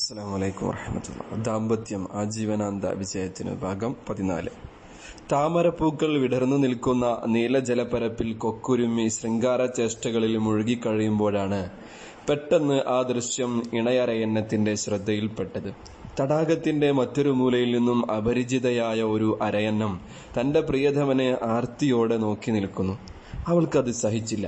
അസ്സാം വലൈക്കും ദാമ്പത്യം ആജീവനാന്ത വിജയത്തിന് ഭാഗം പതിനാല്. താമരപ്പൂക്കൾ വിടർന്നു നിൽക്കുന്ന നീലജലപ്പരപ്പിൽ കൊക്കുരുമ്മി ശൃംഗാര ചേഷ്ടകളിൽ മുഴുകിക്കഴിയുമ്പോഴാണ് പെട്ടെന്ന് ആ ദൃശ്യം ഇണയരയന്നത്തിന്റെ ശ്രദ്ധയിൽപ്പെട്ടത്. തടാകത്തിന്റെ മറ്റൊരു മൂലയിൽ നിന്നും അപരിചിതയായ ഒരു അരയന്നം തന്റെ പ്രിയതമനെ ആർത്തിയോടെ നോക്കി നിൽക്കുന്നു. അവൾക്കത് സഹിച്ചില്ല.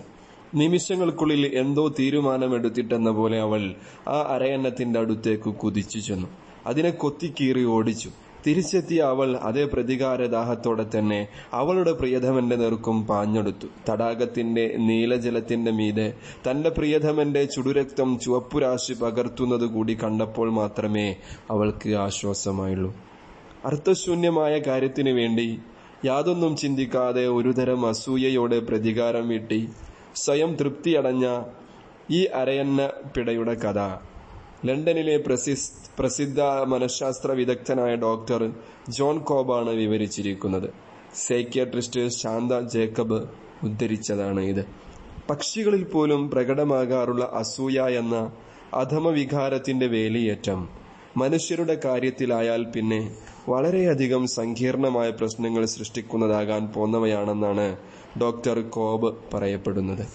നിമിഷങ്ങൾക്കുള്ളിൽ എന്തോ തീരുമാനമെടുത്തിട്ടെന്ന പോലെ അവൾ ആ അരയന്നത്തിന്റെ അടുത്തേക്ക് കുതിച്ചു ചെന്നു. അതിനെ കൊത്തിക്കീറി ഓടിച്ചു. തിരിച്ചെത്തിയ അവൾ അതേ പ്രതികാരദാഹത്തോടെ തന്നെ അവളുടെ പ്രിയതമന്റെ നേർക്കും പാഞ്ഞെടുത്തു. തടാകത്തിന്റെ നീലജലത്തിന്റെ മീതെ തന്റെ പ്രിയതമന്റെ ചുടുരക്തം ചുവപ്പുരാശി പകർത്തുന്നത് കൂടി കണ്ടപ്പോൾ മാത്രമേ അവൾക്ക് ആശ്വാസമായുള്ളൂ. അർത്ഥശൂന്യമായ കാര്യത്തിനു വേണ്ടി യാതൊന്നും ചിന്തിക്കാതെ ഒരുതരം അസൂയയോടെ പ്രതികാരം വീട്ടി സ്വയം തൃപ്തിയടഞ്ഞ ഈ അരയന്ന പിടയുടെ കഥ. ലണ്ടനിലെ പ്രസി പ്രസിദ്ധ മനഃശാസ്ത്ര വിദഗ്ധനായ ഡോക്ടർ ജോൺ കോബാണ് വിവരിച്ചിരിക്കുന്നത്. സൈക്യാട്രിസ്റ്റ് ശാന്ത ജേക്കബ് ഉദ്ധരിച്ചതാണ് ഇത്. പക്ഷികളിൽ പോലും പ്രകടമാകാറുള്ള അസൂയ എന്ന അധമവികാരത്തിന്റെ വേലിയേറ്റം മനുഷ്യരുടെ കാര്യത്തിലായാൽ പിന്നെ വളരെയധികം സങ്കീർണമായ പ്രശ്നങ്ങൾ സൃഷ്ടിക്കുന്നതാകാൻ പോന്നവയാണെന്നാണ് ഡോക്ടർ കോബ് പറയപ്പെടുന്നത്.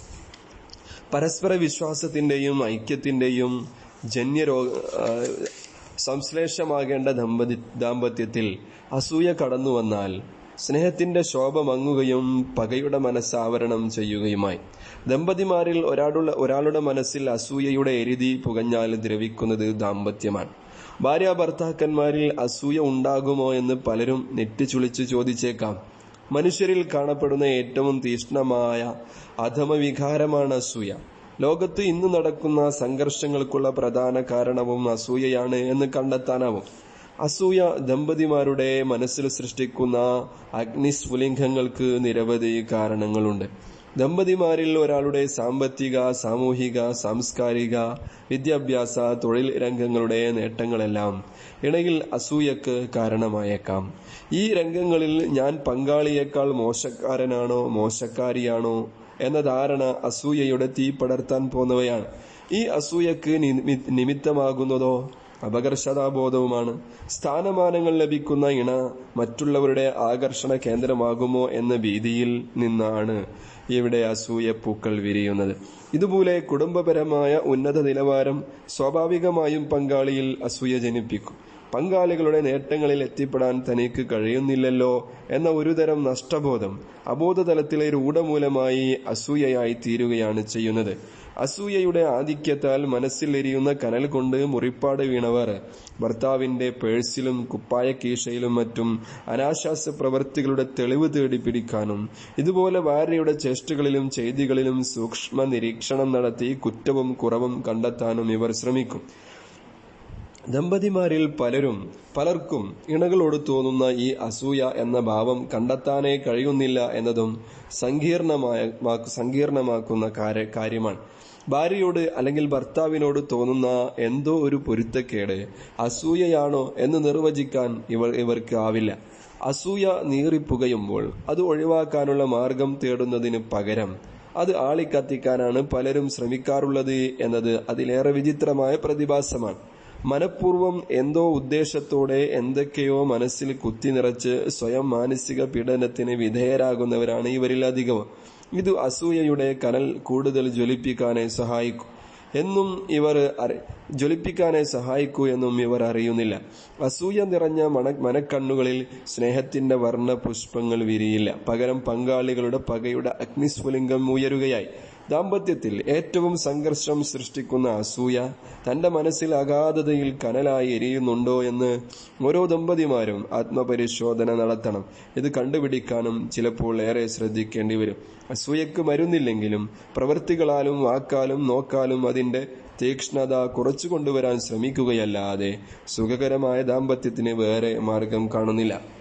പരസ്പര വിശ്വാസത്തിന്റെയും ഐക്യത്തിന്റെയും ജന്യരോ സംശ്ലേഷമാകേണ്ട ദമ്പതി ദാമ്പത്യത്തിൽ അസൂയ കടന്നു വന്നാൽ സ്നേഹത്തിന്റെ ശോഭ മങ്ങുകയും പകയുടെ മനസ്സാവരണം ചെയ്യുകയുമായി. ദമ്പതിമാരിൽ ഒരാളുടെ ഒരാളുടെ മനസ്സിൽ അസൂയയുടെ എരുതി പുകഞ്ഞാൽ ദ്രവിക്കുന്നത് ദാമ്പത്യമാണ്. ഭാര്യ ഭർത്താക്കന്മാരിൽ അസൂയ ഉണ്ടാകുമോ എന്ന് പലരും നെറ്റിച്ചുളിച്ച് ചോദിച്ചേക്കാം. മനുഷ്യരിൽ കാണപ്പെടുന്ന ഏറ്റവും തീഷ്ണമായ അധമവികാരമാണ് അസൂയ. ലോകത്ത് ഇന്ന് നടക്കുന്ന സംഘർഷങ്ങൾക്കുള്ള പ്രധാന കാരണവും അസൂയയാണ് എന്ന് കണ്ടെത്താനാവും. അസൂയ ദമ്പതിമാരുടെ മനസ്സിൽ സൃഷ്ടിക്കുന്ന അഗ്നിസ്ഫുലിംഗങ്ങൾക്ക് നിരവധി കാരണങ്ങളുണ്ട്. ദമ്പതിമാരിൽ ഒരാളുടെ സാമ്പത്തിക സാമൂഹിക സാംസ്കാരിക വിദ്യാഭ്യാസ തൊഴിൽ രംഗങ്ങളുടെ നേട്ടങ്ങളെല്ലാം ഇണയിൽ അസൂയക്ക് കാരണമായേക്കാം. ഈ രംഗങ്ങളിൽ ഞാൻ പങ്കാളിയേക്കാൾ മോശക്കാരനാണോ മോശക്കാരിയാണോ എന്ന ധാരണ അസൂയയുടെ തീ പടർത്താൻ പോന്നവയാണ് ഈ അസൂയക്ക് നിമിത്തമാകുന്നതോ അപകർഷതാബോധവുമാണ്. സ്ഥാനമാനങ്ങൾ ലഭിക്കുന്ന ഇണ മറ്റുള്ളവരുടെ ആകർഷണ കേന്ദ്രമാകുമോ എന്ന ഭീതിയിൽ നിന്നാണ് ഇവിടെ അസൂയ പൂക്കൾ വിരിയുന്നത്. ഇതുപോലെ കുടുംബപരമായ ഉന്നത നിലവാരം സ്വാഭാവികമായും പങ്കാളിയിൽ അസൂയ ജനിപ്പിക്കും. പങ്കാളികളുടെ നേട്ടങ്ങളിൽ എത്തിപ്പെടാൻ തനിക്ക് കഴിയുന്നില്ലല്ലോ എന്ന ഒരുതരം നഷ്ടബോധം അബോധതലത്തിലെ രൂഢമൂലമായി അസൂയയായി തീരുകയാണ് ചെയ്യുന്നത്. അസൂയയുടെ ആധിക്യത്താൽ മനസ്സിൽ എരിയുന്ന കനൽ കൊണ്ട് മുറിപ്പാട് വീണവർ. ഭർത്താവിന്റെ പേഴ്സിലും കുപ്പായ കീശയിലും മറ്റും അനാശാസ പ്രവൃത്തികളുടെ തെളിവ് തേടി പിടിക്കാനും ഇതുപോലെ ഭാര്യയുടെ ചേഷ്ടകളിലും ചെയ്തികളിലും സൂക്ഷ്മ നിരീക്ഷണം നടത്തി കുറ്റവും കുറവും കണ്ടെത്താനും ഇവർ ശ്രമിക്കും. ദമ്പതിമാരിൽ പലരും പലർക്കും ഇണകളോട് തോന്നുന്ന ഈ അസൂയ എന്ന ഭാവം കണ്ടെത്താനേ കഴിയുന്നില്ല എന്നതും സങ്കീർണമായ സങ്കീർണമാക്കുന്ന കാര്യമാണ്. ഭാര്യയോട് അല്ലെങ്കിൽ ഭർത്താവിനോട് തോന്നുന്ന എന്തോ ഒരു പൊരുത്തക്കേട് അസൂയയാണോ എന്ന് നിർവചിക്കാൻ ഇവർ ഇവർക്ക് ആവില്ല. അസൂയ നീറിപ്പുകയുമ്പോൾ അത് ഒഴിവാക്കാനുള്ള മാർഗം തേടുന്നതിന് പകരം അത് ആളിക്കത്തിക്കാനാണ് പലരും ശ്രമിക്കാറുള്ളത് എന്നത് അതിലേറെ വിചിത്രമായ പ്രതിഭാസമാണ്. മനഃപൂർവം എന്തോ ഉദ്ദേശത്തോടെ എന്തൊക്കെയോ മനസ്സിൽ കുത്തി നിറച്ച് സ്വയം മാനസിക പീഡനത്തിന് വിധേയരാകുന്നവരാണ് ഇവരിൽ അധികവും. ഇത് അസൂയയുടെ കനൽ കൂടുതൽ ജ്വലിപ്പിക്കാനെ സഹായിക്കും എന്നും ഇവർ ജ്വലിപ്പിക്കാനെ സഹായിക്കൂ എന്നും ഇവർ അറിയുന്നില്ല. അസൂയ നിറഞ്ഞ മണ മനക്കണ്ണുകളിൽ സ്നേഹത്തിന്റെ വർണ പുഷ്പങ്ങൾ വിരിയില്ല. പകരം പങ്കാളികളുടെ പകയുടെ അഗ്നിസ്ഫുലിംഗം ഉയരുകയായി. ദാമ്പത്യത്തിൽ ഏറ്റവും സംഘർഷം സൃഷ്ടിക്കുന്ന അസൂയ തന്റെ മനസ്സിൽ അഗാധതയിൽ കനലായി എരിയുന്നുണ്ടോ എന്ന് ഓരോ ദമ്പതിമാരും ആത്മപരിശോധന നടത്തണം. ഇത് കണ്ടുപിടിക്കാനും ചിലപ്പോൾ ഏറെ ശ്രദ്ധിക്കേണ്ടി വരും. അസൂയക്ക് മരുന്നില്ലെങ്കിലും പ്രവൃത്തികളാലും വാക്കാലും നോക്കാലും അതിന്റെ തീക്ഷ്ണത കുറച്ചു കൊണ്ടുവരാൻ ശ്രമിക്കുകയല്ലാതെ സുഖകരമായ ദാമ്പത്യത്തിന് വേറെ മാർഗം കാണുന്നില്ല.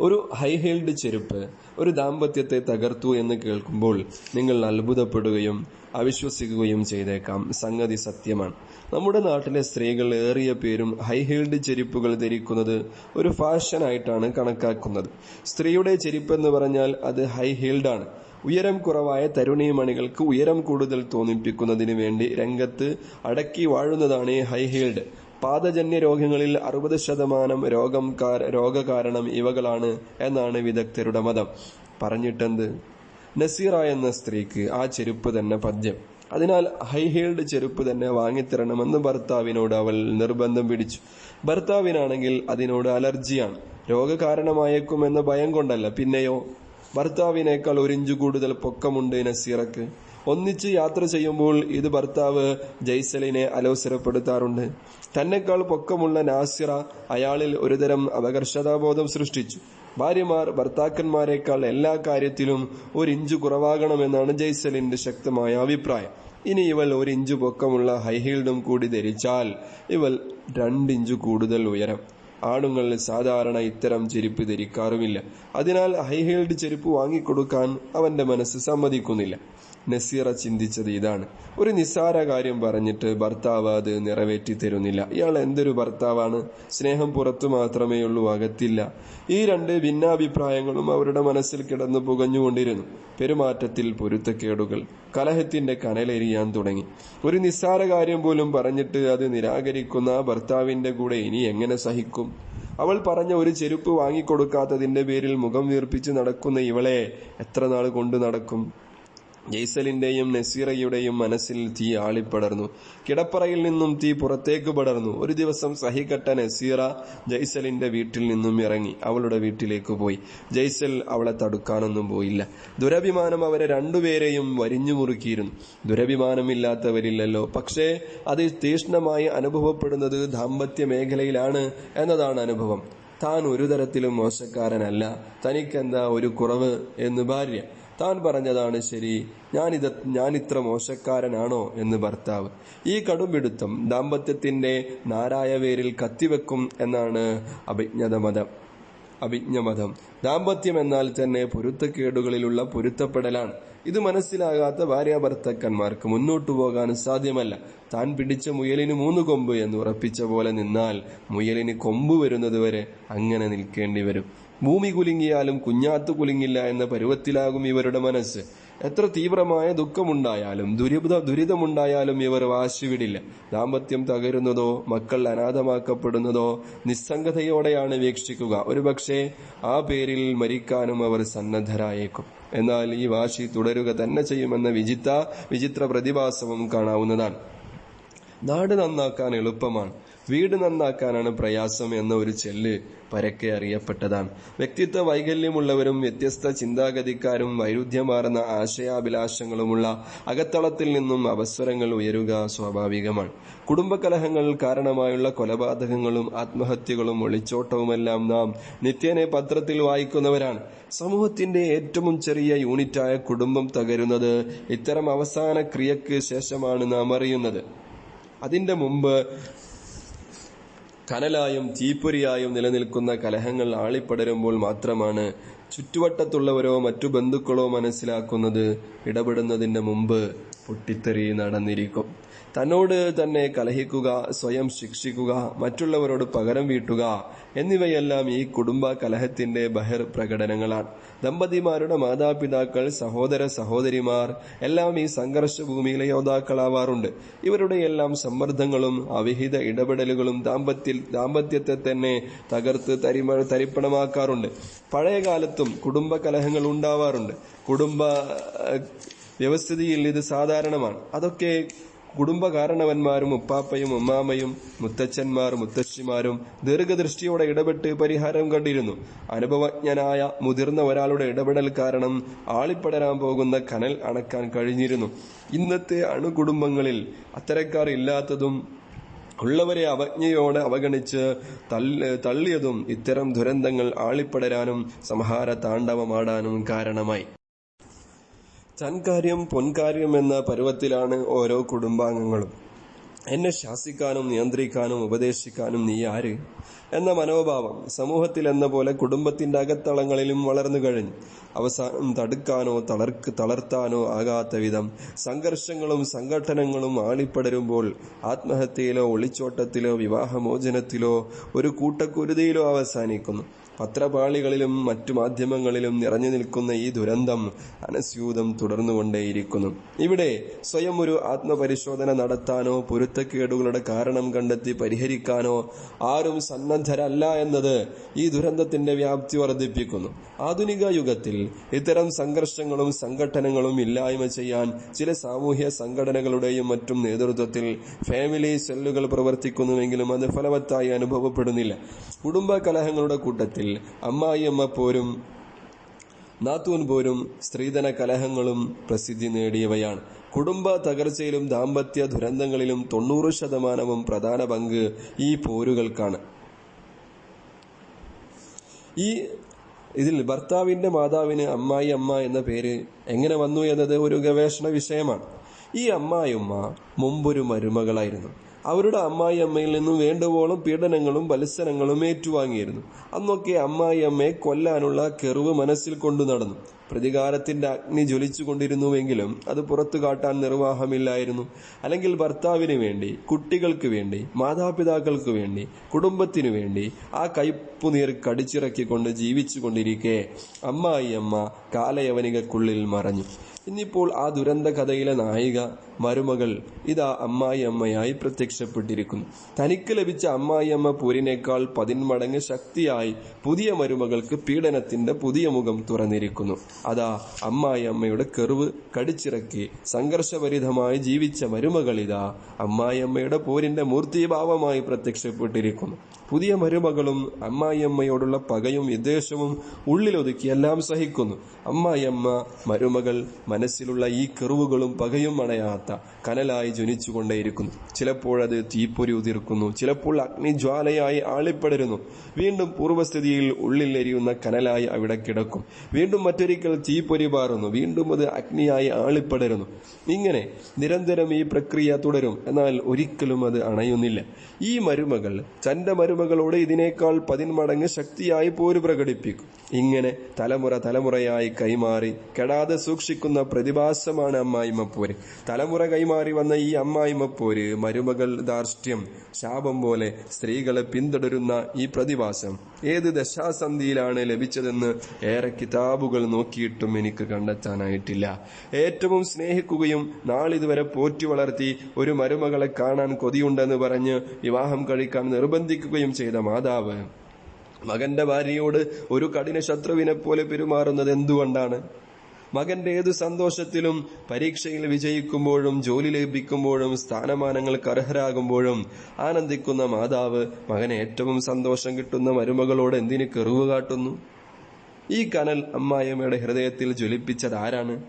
ഒരു ഹൈ ഹീൽഡ് ചെരുപ്പ് ഒരു ദാമ്പത്യത്തെ തകർത്തു എന്ന് കേൾക്കുമ്പോൾ നിങ്ങൾ അത്ഭുതപ്പെടുകയും അവിശ്വസിക്കുകയും ചെയ്തേക്കാം. സംഗതി സത്യമാണ്. നമ്മുടെ നാട്ടിലെ സ്ത്രീകൾ ഏറിയ പേരും ഹൈ ഹീൽഡ് ചെരുപ്പുകൾ ധരിക്കുന്നത് ഒരു ഫാഷനായിട്ടാണ് കണക്കാക്കുന്നത്. സ്ത്രീയുടെ ചെരുപ്പെന്ന് പറഞ്ഞാൽ അത് ഹൈ ഹീൽഡാണ് ഉയരം കുറവായ തരുണീമണികൾക്ക് ഉയരം കൂടുതൽ തോന്നിപ്പിക്കുന്നതിന് വേണ്ടി രംഗത്ത് അടക്കി വാഴുന്നതാണ് ഹൈ ഹീൽഡ് പാദജന്യ രോഗങ്ങളിൽ അറുപത് ശതമാനം രോഗം രോഗകാരണം ഇവകളാണ് എന്നാണ് വിദഗ്ധരുടെ മതം. പറഞ്ഞിട്ടെന്ത്? നസീറ എന്ന സ്ത്രീക്ക് ആ ചെരുപ്പ് തന്നെ പദ്യം. അതിനാൽ ഹൈ ഹീൽഡ് ചെരുപ്പ് തന്നെ വാങ്ങിത്തരണമെന്ന് ഭർത്താവിനോട് അവൾ നിർബന്ധം പിടിച്ചു. ഭർത്താവിനാണെങ്കിൽ അതിനോട് അലർജിയാണ്. രോഗകാരണമായേക്കുമെന്ന ഭയം കൊണ്ടല്ല. പിന്നെയോ ഭർത്താവിനേക്കാൾ ഒരിഞ്ചു കൂടുതൽ പൊക്കമുണ്ട് നസീറക്ക്. ഒന്നിച്ച് യാത്ര ചെയ്യുമ്പോൾ ഇത് ഭർത്താവ് ജയ്സലിനെ അലോസരപ്പെടുത്താറുണ്ട്. തന്നെക്കാൾ പൊക്കമുള്ള നാസിറ അയാളിൽ ഒരുതരം അപകർഷതാബോധം സൃഷ്ടിച്ചു. ഭാര്യമാർ ഭർത്താക്കന്മാരെക്കാൾ എല്ലാ കാര്യത്തിലും ഒരു ഇഞ്ചു കുറവാകണമെന്നാണ് ജയ്സലിന്റെ ശക്തമായ അഭിപ്രായം. ഇനി ഇവൾ ഒരു ഇഞ്ചു പൊക്കമുള്ള ഹൈഹീൽഡും കൂടി ധരിച്ചാൽ ഇവൾ രണ്ടിഞ്ചു കൂടുതൽ ഉയരം. ആണുങ്ങൾ സാധാരണ ഇത്തരം ചെരുപ്പ് ധരിക്കാറുമില്ല. അതിനാൽ ഹൈഹീൽഡ് ചെരുപ്പ് വാങ്ങിക്കൊടുക്കാൻ അവന്റെ മനസ്സ് സമ്മതിക്കുന്നില്ല. നസീറ ചിന്തിച്ചത് ഇതാണ്. ഒരു നിസ്സാര കാര്യം പറഞ്ഞിട്ട് ഭർത്താവ് അത് നിറവേറ്റി തരുന്നില്ല. ഇയാൾ എന്തൊരു ഭർത്താവാണ്? സ്നേഹം പുറത്തു മാത്രമേ ഉള്ളൂ അകത്തില്ല. ഈ രണ്ട് ഭിന്നാഭിപ്രായങ്ങളും അവരുടെ മനസ്സിൽ കിടന്നു പുകഞ്ഞുകൊണ്ടിരുന്നു. പെരുമാറ്റത്തിൽ പൊരുത്തക്കേടുകൾ കലഹത്തിന്റെ കനലെരിയാൻ തുടങ്ങി. ഒരു നിസ്സാര കാര്യം പോലും പറഞ്ഞിട്ട് അത് നിരാകരിക്കുന്ന ഭർത്താവിന്റെ കൂടെ ഇനി എങ്ങനെ സഹിക്കും? അവൾ പറഞ്ഞ ഒരു ചെരുപ്പ് വാങ്ങിക്കൊടുക്കാത്തതിന്റെ പേരിൽ മുഖം വീർപ്പിച്ച് നടക്കുന്ന ഇവളെ എത്ര നാൾ കൊണ്ടു നടക്കും? ജയ്സലിന്റെയും നസീറയുടെയും മനസ്സിൽ തീ ആളിപ്പടർന്നു. കിടപ്പറയിൽ നിന്നും തീ പുറത്തേക്ക് പടർന്നു. ഒരു ദിവസം സഹികെട്ട നസീറ ജെയ്സലിന്റെ വീട്ടിൽ നിന്നും ഇറങ്ങി. അവളുടെ വീട്ടിലേക്ക് പോയി. ജെയ്സൽ അവളെ തടുക്കാനൊന്നും പോയില്ല. ദുരഭിമാനം അവരെ രണ്ടുപേരെയും വരിഞ്ഞു മുറുക്കിയിരുന്നു. ദുരഭിമാനമില്ലാത്തവരില്ലല്ലോ. പക്ഷേ അത് തീഷ്ണമായി അനുഭവപ്പെടുന്നത് ദാമ്പത്യ മേഖലയിലാണ് എന്നതാണ് അനുഭവം. താൻ ഒരു തരത്തിലും മോശക്കാരനല്ല. തനിക്കെന്താ ഒരു കുറവ് എന്ന് ഭാര്യ. താൻ പറഞ്ഞതാണ് ശരി. ഞാനിത് ഞാനിത്ര മോശക്കാരനാണോ എന്ന് ഭർത്താവ്. ഈ കടുംപിടുത്തം ദാമ്പത്യത്തിന്റെ നാരായവേരിൽ കത്തിവെക്കും എന്നാണ് അഭിജ്ഞത മതം. അഭിജ്ഞമതം ദാമ്പത്യം എന്നാൽ തന്നെ പൊരുത്തക്കേടുകളിലുള്ള പൊരുത്തപ്പെടലാണ്. ഇത് മനസ്സിലാകാത്ത ഭാര്യ ഭർത്താക്കന്മാർക്ക് മുന്നോട്ടു പോകാൻ സാധ്യമല്ല. താൻ പിടിച്ച മുയലിന് മൂന്ന് കൊമ്പ് എന്ന് ഉറപ്പിച്ച പോലെ നിന്നാൽ മുയലിന് കൊമ്പ് വരുന്നതുവരെ അങ്ങനെ നിൽക്കേണ്ടി വരും. ഭൂമി കുലുങ്ങിയാലും കുഞ്ഞാത്ത് കുലുങ്ങില്ല എന്ന പരുവത്തിലാകും ഇവരുടെ മനസ്സ്. എത്ര തീവ്രമായ ദുഃഖമുണ്ടായാലും ദുരിത ദുരിതമുണ്ടായാലും ഇവർ വാശിവിടില്ല. ദാമ്പത്യം തകരുന്നതോ മക്കൾ അനാഥമാക്കപ്പെടുന്നതോ നിസ്സംഗതയോടെയാണ് വീക്ഷിക്കുക. ഒരുപക്ഷെ ആ പേരിൽ മരിക്കാനും അവർ സന്നദ്ധരായേക്കും. എന്നാൽ ഈ വാശി തുടരുക തന്നെ ചെയ്യുമെന്ന വിചിത്ര വിചിത്ര പ്രതിഭാസവും കാണാവുന്നതാണ്. നാട് നന്നാക്കാൻ എളുപ്പമാണ്. വീട് നന്നാക്കാനാണ് പ്രയാസം എന്ന ഒരു ചെല്ല് പരക്കെ അറിയപ്പെട്ടതാണ്. വ്യക്തിത്വ വൈകല്യമുള്ളവരും വ്യത്യസ്ത ചിന്താഗതിക്കാരും വൈരുദ്ധ്യമാർന്ന ആശയാഭിലാഷങ്ങളുമുള്ള അകത്തളത്തിൽ നിന്നും അവസരങ്ങൾ ഉയരുക സ്വാഭാവികമാണ്. കുടുംബകലഹങ്ങൾ കാരണമായുള്ള കൊലപാതകങ്ങളും ആത്മഹത്യകളും ഒളിച്ചോട്ടവുമെല്ലാം നാം നിത്യേനെ പത്രത്തിൽ വായിക്കുന്നവരാണ്. സമൂഹത്തിന്റെ ഏറ്റവും ചെറിയ യൂണിറ്റായ കുടുംബം തകരുന്നത് ഇത്തരം അവസാന ക്രിയക്ക് ശേഷമാണ് നാം അറിയുന്നത്. അതിന്റെ മുമ്പ് കനലായും തീപ്പൊരിയായും നിലനിൽക്കുന്ന കലഹങ്ങൾ ആളിപ്പടരുമ്പോൾ മാത്രമാണ് ചുറ്റുവട്ടത്തുള്ളവരോ മറ്റു ബന്ധുക്കളോ മനസ്സിലാക്കുന്നത്. ഇടപെടുന്നതിന്റെ മുമ്പ് പൊട്ടിത്തെറി നടന്നിരിക്കും. തന്നോട് തന്നെ കലഹിക്കുക സ്വയം ശിക്ഷിക്കുക മറ്റുള്ളവരോട് പകരം വീട്ടുക എന്നിവയെല്ലാം ഈ കുടുംബ കലഹത്തിന്റെ ബഹിർ പ്രകടനങ്ങളാണ്. ദമ്പതിമാരുടെ മാതാപിതാക്കൾ സഹോദര സഹോദരിമാർ എല്ലാം ഈ സംഘർഷ ഭൂമിയിലെ യോദ്ധാക്കളാവാറുണ്ട്. ഇവരുടെ എല്ലാം സമ്മർദ്ദങ്ങളും അവിഹിത ഇടപെടലുകളും ദാമ്പത്യ ദാമ്പത്യത്തെ തന്നെ തകർത്ത് തരിമ തരിപ്പണമാക്കാറുണ്ട്. പഴയ കാലത്തും കുടുംബ കലഹങ്ങൾ ഉണ്ടാവാറുണ്ട്. കുടുംബ വ്യവസ്ഥിതിയിൽ ഇത് സാധാരണമാണ്. അതൊക്കെ കുടുംബ കാരണവന്മാരും ഉപ്പാപ്പയും ഉമ്മാമയും മുത്തച്ഛന്മാരും മുത്തശ്ശിമാരും ദീർഘദൃഷ്ടിയോടെ ഇടപെട്ട് പരിഹാരം കണ്ടിരുന്നു. അനുഭവജ്ഞനായ മുതിർന്ന ഒരാളുടെ ഇടപെടൽ കാരണം ആളിപ്പടരാൻ പോകുന്ന കനൽ അണക്കാൻ കഴിഞ്ഞിരുന്നു. ഇന്നത്തെ അണുകുടുംബങ്ങളിൽ അത്തരക്കാർ ഇല്ലാത്തതും ഉള്ളവരെ അവജ്ഞയോടെ അവഗണിച്ച് തള്ളിയതും ഇത്തരം ദുരന്തങ്ങൾ ആളിപ്പടരാനും സംഹാര താണ്ഡവമാടാനും കാരണമായി. തൻകാര്യം പൊൻകാര്യം എന്ന പരുവത്തിലാണ് ഓരോ കുടുംബാംഗങ്ങളും. എന്നെ ശാസിക്കാനും നിയന്ത്രിക്കാനും ഉപദേശിക്കാനും നീ ആര്? എന്ന മനോഭാവം സമൂഹത്തിൽ എന്ന പോലെ കുടുംബത്തിന്റെ അകത്തളങ്ങളിലും വളർന്നു കഴിഞ്ഞു. അവസാനം തടുക്കാനോ തളർക്ക് തളർത്താനോ ആകാത്ത വിധം സംഘർഷങ്ങളും സംഘട്ടനങ്ങളും ആളിപ്പടരുമ്പോൾ ആത്മഹത്യയിലോ ഒളിച്ചോട്ടത്തിലോ വിവാഹമോചനത്തിലോ ഒരു കൂട്ടക്കുരുതിയിലോ അവസാനിക്കുന്നു. പത്രപാളികളിലും മറ്റു മാധ്യമങ്ങളിലും നിറഞ്ഞു നിൽക്കുന്ന ഈ ദുരന്തം അനസ്യൂതം തുടർന്നുകൊണ്ടേയിരിക്കുന്നു. ഇവിടെ സ്വയം ഒരു ആത്മപരിശോധന നടത്താനോ പൊരുത്ത പൊരുത്തക്കേടുകളുടെ കാരണം കണ്ടെത്തി പരിഹരിക്കാനോ ആരും സന്നദ്ധരല്ല എന്നത് ഈ ദുരന്തത്തിന്റെ വ്യാപ്തി വർദ്ധിപ്പിക്കുന്നു. ആധുനിക യുഗത്തിൽ ഇത്തരം സംഘർഷങ്ങളും സംഘടനകളും ഇല്ലായ്മ ചെയ്യാൻ ചില സാമൂഹ്യ സംഘടനകളുടെയും മറ്റും നേതൃത്വത്തിൽ ഫാമിലി സെല്ലുകൾ പ്രവർത്തിക്കുന്നുവെങ്കിലും അത് ഫലവത്തായി അനുഭവപ്പെടുന്നില്ല. കുടുംബ കലഹങ്ങളുടെ കൂട്ടത്തിൽ അമ്മായിയമ്മ പോരും നാത്തൂൻ പോരും സ്ത്രീധന കലഹങ്ങളും പ്രസിദ്ധി നേടിയവയാണ്. കുടുംബ തകർച്ചയിലും ദാമ്പത്യ ദുരന്തങ്ങളിലും തൊണ്ണൂറ് ശതമാനവും പ്രധാന പങ്ക് ഈ പോരുകൾക്കാണ്. ഈ ഇതിൽ ഭർത്താവിന്റെ മാതാവിന് അമ്മായി അമ്മ എന്ന പേര് എങ്ങനെ വന്നു എന്നത് ഒരു ഗവേഷണ വിഷയമാണ്. ഈ അമ്മായിയമ്മ മുമ്പൊരു മരുമകളായിരുന്നു. അവരുടെ അമ്മായി അമ്മയിൽ നിന്നും വേണ്ടുവോളം പീഡനങ്ങളും മത്സരങ്ങളും ഏറ്റുവാങ്ങിയിരുന്നു. അന്നൊക്കെ അമ്മായി അമ്മയെ കൊല്ലാനുള്ള കെറിവ് മനസ്സിൽ കൊണ്ടു നടന്നു. പ്രതികാരത്തിന്റെ അഗ്നി ജ്വലിച്ചുകൊണ്ടിരുന്നുവെങ്കിലും അത് പുറത്തു കാട്ടാൻ നിർവാഹമില്ലായിരുന്നു. അല്ലെങ്കിൽ ഭർത്താവിന് വേണ്ടി കുട്ടികൾക്ക് വേണ്ടി മാതാപിതാക്കൾക്ക് വേണ്ടി കുടുംബത്തിനു വേണ്ടി ആ കയ്പുനീർ കടിച്ചിറക്കിക്കൊണ്ട് ജീവിച്ചുകൊണ്ടിരിക്കെ. അമ്മായി അമ്മ കാലയവനികക്കുള്ളിൽ മറഞ്ഞു. ഇന്നിപ്പോൾ ആ ദുരന്ത കഥയിലെ നായിക മരുമകൾ ഇതാ അമ്മായി അമ്മയായി പ്രത്യക്ഷപ്പെട്ടിരിക്കുന്നു. തനിക്ക് ലഭിച്ച അമ്മായിയമ്മ പൂരിനേക്കാൾ പതിന്മടങ്ങ് ശക്തിയായി പുതിയ മരുമകൾക്ക് പീഡനത്തിന്റെ പുതിയ മുഖം തുറന്നിരിക്കുന്നു. അതാ അമ്മായി അമ്മയുടെ കെറിവ് കടിച്ചിറക്കി സംഘർഷഭരിതമായി ജീവിച്ച മരുമകൾ ഇതാ അമ്മായിയമ്മയുടെ പോരിന്റെ മൂർത്തിഭാവമായി പ്രത്യക്ഷപ്പെട്ടിരിക്കുന്നു. പുതിയ മരുമകളും അമ്മായിയമ്മയോടുള്ള പകയും വിദ്വേഷവും ഉള്ളിലൊതുക്കി എല്ലാം സഹിക്കുന്നു. അമ്മായിയമ്മ മരുമകൾ മനസ്സിലുള്ള ഈ കെറിവുകളും പകയും അണയാത്ത കനലായി ജ്വനിച്ചുകൊണ്ടേയിരിക്കുന്നു ചിലപ്പോഴത് തീപ്പൊരി ഉതിർക്കുന്നു. ചിലപ്പോൾ അഗ്നിജ്വാലയായി ആളിപ്പടരുന്നു. വീണ്ടും പൂർവസ്ഥിതിയിൽ ഉള്ളിൽ എരിയുന്ന കനലായി അവിടെ കിടക്കും. വീണ്ടും മറ്റൊരിക്കൽ തീപ്പൊരി പാറുന്നു വീണ്ടും അത് അഗ്നിയായി ആളിപ്പടരുന്നു. ഇങ്ങനെ നിരന്തരം ഈ പ്രക്രിയ തുടരും. എന്നാൽ ഒരിക്കലും അത് അണയുന്നില്ല. ഈ മരുമകൾ തന്റെ മരുമകളോട് ഇതിനേക്കാൾ പതിന്മടങ്ങ് ശക്തിയായി പോര് പ്രകടിപ്പിക്കും. ഇങ്ങനെ തലമുറ തലമുറയായി കൈമാറി കെടാതെ സൂക്ഷിക്കുന്ന പ്രതിഭാസമാണ് അമ്മായിമ്മപ്പോര് തലമുറ കൈമാറി വന്ന ഈ അമ്മായിമ്മപ്പോര് മരുമകൾ ധാർഷ്ട്യം ശാപം പോലെ സ്ത്രീകളെ പിന്തുടരുന്ന ഈ പ്രതിഭാസം ഏത് ദശാസന്ധിയിലാണ് ലഭിച്ചതെന്ന് ഏറെ കിതാബുകൾ നോക്കിയിട്ടും എനിക്ക് കണ്ടെത്താനായിട്ടില്ല. ഏറ്റവും സ്നേഹിക്കുകയും നാളിതുവരെ പോറ്റി വളർത്തി ഒരു മരുമകളെ കാണാൻ കൊതിയുണ്ടെന്ന് പറഞ്ഞ് വിവാഹം കഴിക്കാൻ നിർബന്ധിക്കുകയും ചെയ്ത മാതാവ്. മകന്റെ ഭാര്യയോട് ഒരു കഠിന ശത്രുവിനെ പോലെ പെരുമാറുന്നത് എന്തുകൊണ്ടാണ്? മകന്റെ ഏതു സന്തോഷത്തിലും പരീക്ഷയിൽ വിജയിക്കുമ്പോഴും ജോലി ലഭിക്കുമ്പോഴും സ്ഥാനമാനങ്ങൾക്ക് അർഹരാകുമ്പോഴും ആനന്ദിക്കുന്ന മാതാവ് മകന് ഏറ്റവും സന്തോഷം കിട്ടുന്ന മരുമകളോട് എന്തിനു കെറിവ് കാട്ടുന്നു? ഈ കനൽ അമ്മായിയമ്മയുടെ ഹൃദയത്തിൽ ജ്വലിപ്പിച്ചതാരാണ്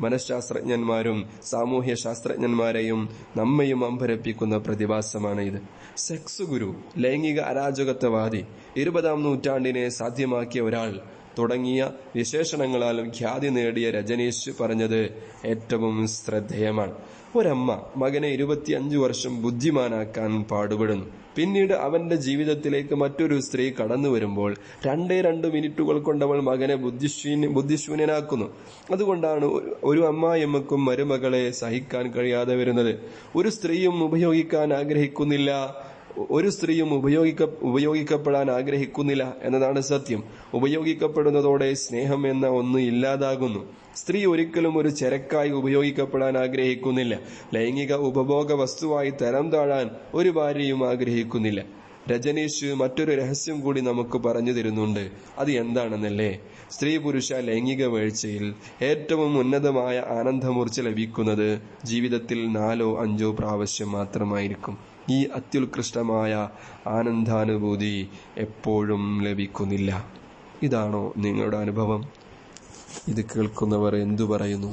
മനഃശാസ്ത്രജ്ഞന്മാരും സാമൂഹ്യ ശാസ്ത്രജ്ഞന്മാരെയും നമ്മയും അമ്പരപ്പിക്കുന്ന പ്രതിഭാസമാണ് ഇത്. സെക്സ് ഗുരു ലൈംഗിക അരാജകത്വവാദി ഇരുപതാം നൂറ്റാണ്ടിനെ സാധ്യമാക്കിയ ഒരാൾ തുടങ്ങിയ വിശേഷണങ്ങളാൽ ഖ്യാതി നേടിയ രജനീഷ് പറഞ്ഞത് ഏറ്റവും ശ്രദ്ധേയമാണ്. ഒരമ്മ മകനെ ഇരുപത്തിയഞ്ചു വർഷം ബുദ്ധിമാനാക്കാൻ പാടുപെടുന്നു. പിന്നീട് അവന്റെ ജീവിതത്തിലേക്ക് മറ്റൊരു സ്ത്രീ കടന്നു വരുമ്പോൾ രണ്ടേ രണ്ട് മിനിറ്റുകൾ കൊണ്ടവൾ മകനെ ബുദ്ധിശൂന്യ ബുദ്ധിശൂന്യനാക്കുന്നു. അതുകൊണ്ടാണ് ഒരു- അമ്മായിയമ്മക്കും മരുമകളെ സഹിക്കാൻ കഴിയാതെ വരുന്നത്. ഒരു സ്ത്രീയും ഉപയോഗിക്കാൻ ആഗ്രഹിക്കുന്നില്ല. ഒരു സ്ത്രീയും ഉപയോഗിക്ക ഉപയോഗിക്കപ്പെടാൻ ആഗ്രഹിക്കുന്നില്ല എന്നതാണ് സത്യം. ഉപയോഗിക്കപ്പെടുന്നതോടെ സ്നേഹം എന്ന ഒന്ന് ഇല്ലാതാകുന്നു. സ്ത്രീ ഒരിക്കലും ഒരു ചരക്കായി ഉപയോഗിക്കപ്പെടാൻ ആഗ്രഹിക്കുന്നില്ല. ലൈംഗിക ഉപഭോഗ വസ്തുവായി തരം താഴാൻ ഒരു ഭാര്യയും ആഗ്രഹിക്കുന്നില്ല. രജനീഷ് മറ്റൊരു രഹസ്യം കൂടി നമുക്ക് പറഞ്ഞു തരുന്നുണ്ട്. അത് എന്താണെന്നല്ലേ? സ്ത്രീ പുരുഷ ലൈംഗിക വീഴ്ചയിൽ ഏറ്റവും ഉന്നതമായ ആനന്ദമൂർച്ച ലഭിക്കുന്നത് ജീവിതത്തിൽ നാലോ അഞ്ചോ പ്രാവശ്യം മാത്രമായിരിക്കും. ഈ അത്യുത്കൃഷ്ടമായ ആനന്ദാനുഭൂതി എപ്പോഴും ലഭിക്കുന്നില്ല. ഇതാണോ നിങ്ങളുടെ അനുഭവം? ഇത് കേൾക്കുന്നവർ എന്തു പറയുന്നു?